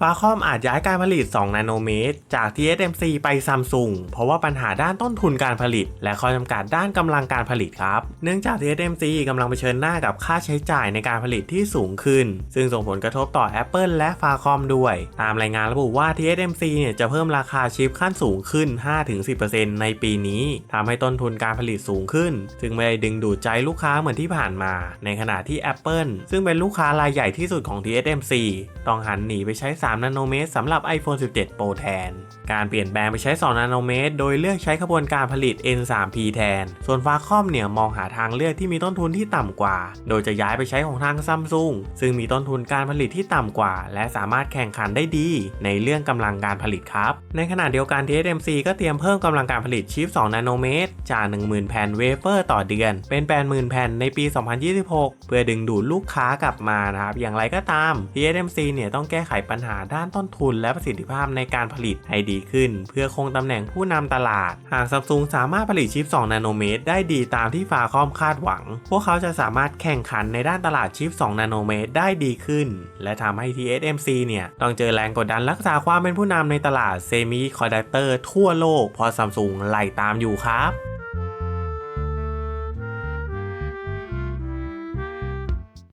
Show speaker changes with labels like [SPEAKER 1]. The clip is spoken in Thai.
[SPEAKER 1] ฟาคอมอาจย้ายการผลิต 2 นาโนเมตร จาก TSMC ไปซัมซุงเพราะว่าปัญหาด้านต้นทุนการผลิต และข้อจำกัดด้านกำลังการผลิตครับ เนื่องจาก TSMC กำลังเผชิญหน้ากับค่าใช้จ่ายในการผลิตที่สูงขึ้น ซึ่งส่งผลกระทบต่อ Apple และฟาคอมด้วย ตามรายงานระบุว่า TSMC เนี่ยจะเพิ่มราคาชิปขั้นสูงขึ้น 5-10%ในปีนี้ทำให้ต้นทุนการผลิตสูงขึ้น ซึ่งไม่ได้ดึงดูดใจลูกค้าเหมือนที่ผ่านมา ในขณะที่ Apple ซึ่งเป็นลูกค้ารายใหญ่ที่สุดของ TSMC ต้องหันหนีไปใช้3 นาโนเมตรสำหรับ iPhone 17 Pro แทน การเปลี่ยนแปลงไปใช้ 2 นาโนเมตร โดยเลือกใช้ขบวนการผลิต N3P แทน ส่วนฟาคอมเนี่ยมองหาทางเลือกที่มีต้นทุนที่ต่ำกว่า โดยจะย้ายไปใช้ของทางซัมซุงซึ่งมีต้นทุนการผลิตที่ต่ำกว่า และสามารถแข่งขันได้ดี ในเรื่องกำลังการผลิตครับ ในขณะเดียวกัน TSMC ก็เตรียมเพิ่มกำลังการผลิตชิป 2 นาโนเมตร จาก 10,000 แผ่นเวเฟอร์ต่อเดือน เป็น 80,000 แผ่นในปี 2026 เพื่อดึงดูดลูกค้ากลับมานะครับ อย่างไรก็ตาม TSMC เนี่ยต้องแก้ไขปัญหาด้านต้นทุนและประสิทธิภาพในการผลิตให้ดีขึ้น เพื่อคงตำแหน่งผู้นำตลาด หากซัมซุงสามารถผลิตชิป 2 นาโนเมตร ได้ดีตามที่ฟาคอมคาดหวัง พวกเขาจะสามารถแข่งขันในด้านตลาดชิป 2 นาโนเมตร ได้ดีขึ้น และทำให้ TSMC เนี่ย ต้องเจอแรงกดดันรักษาความเป็นผู้นำในตลาดเซมิคอนดักเตอร์ทั่วโลกพราะซัมซุงไล่ตามอยู่ครับ